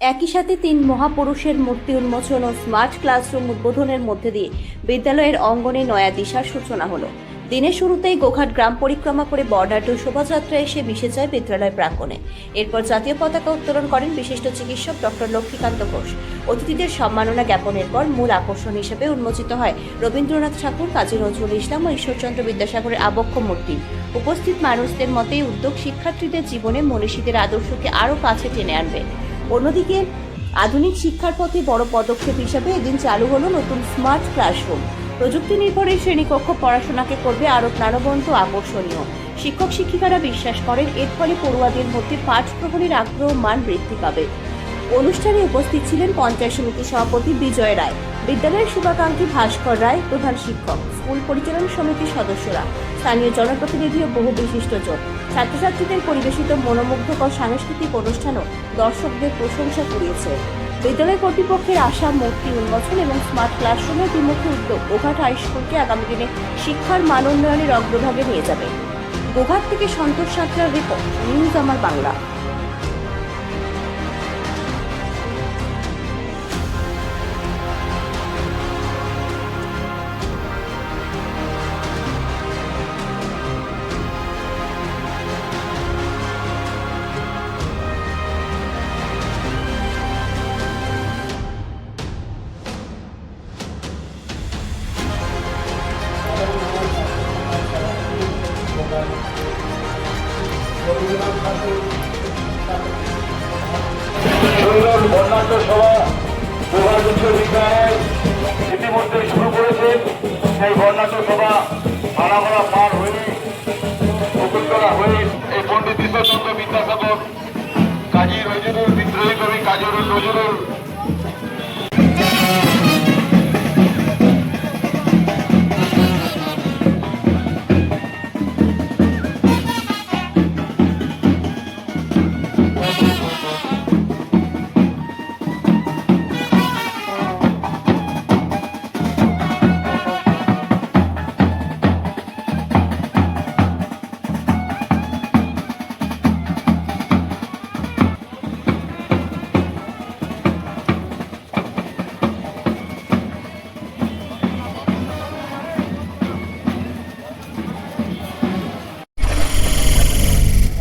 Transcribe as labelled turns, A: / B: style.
A: একই সাথে তিন মহাপুরুষের মূর্তি উন্মোচন ও স্মার্ট ক্লাসরুম উদ্বোধনের মধ্যে দিয়ে বিদ্যালয়ের অঙ্গনে নয়া দিশার সূচনা হলো। দিনের শুরুতেই গোঘাট গ্রাম পরিক্রমা করে বর্ডার টু শোভাযাত্রা এসে মিশে যায় বিদ্যালয় প্রাঙ্গণে। এরপর জাতীয় পতাকা উত্তোলন করেন বিশিষ্ট চিকিৎসক ডক্টর লক্ষ্মীকান্ত ঘোষ। অতিথিদের সম্মাননা জ্ঞাপনের পর মূল আকর্ষণ হিসেবে উন্মোচিত হয় রবীন্দ্রনাথ ঠাকুর, কাজী নজরুল ইসলাম ও ঈশ্বরচন্দ্র বিদ্যাসাগরের আবক্ষ মূর্তি। উপস্থিত মানুষদের মতে উদ্যোগ শিক্ষার্থীদের জীবনে মনীষীদের আদর্শকে আরও কাছে টেনে আনবে। অন্যদিকে আধুনিক শিক্ষার পথে বড় পদক্ষেপ হিসাবে এদিন চালু হলো নতুন স্মার্ট ক্লাসরুম। প্রযুক্তি নির্ভর এই শ্রেণীকক্ষ পড়াশোনাকে করবে আরও প্রাণবন্ত, আকর্ষণীয়। শিক্ষক শিক্ষিকারা বিশ্বাস করেন, এর ফলে পড়ুয়াদের মধ্যে পাঠ গ্রহণের আগ্রহ মান বৃদ্ধি পাবে। অনুষ্ঠানে উপস্থিত ছিলেন পঞ্চায়েত সমিতি সভাপতি বিজয় রায়। বিদ্যালয়ের শুভাকাঙ্ক্ষী ভাস্কর রায় প্রধান শিক্ষক, স্কুল পরিচালনা সমিতির সদস্যরা, স্থানীয় জনপ্রতিনিধি ও বহু বিশিষ্টজন ছাত্রছাত্রীদের পরিবেশিত মনোমুগ্ধকর সাংস্কৃতিক অনুষ্ঠানও দর্শকদের প্রশংসা কুড়িয়েছে। বিদ্যালয় কর্তৃপক্ষের আশা, মূর্তি উন্মোচন এবং স্মার্ট ক্লাসরুমের বিমুখী উদ্যোগ গোঘাট হাইস্কুলকে আগামী দিনে শিক্ষার মান উন্নয়নের অগ্রভাগে নিয়ে যাবে। গোঘাট থেকে সন্তোষ সাঁতরার রিপোর্ট, নিউজ আমার বাংলা।
B: সুন্দর বর্ণাঢ্য সভা গোপাল বিদ্যালয় ইতিমধ্যে শুরু করেছে। সেই বর্ণাঢ্য সভা আনাগোড়া পার হয়ে বকুলতলা হয়ে এই পণ্ডিত ঈশ্বরচন্দ্র বিদ্যাসাগর, কাজী নজরুল বিদ্রোহী কবি কাজী নজরুল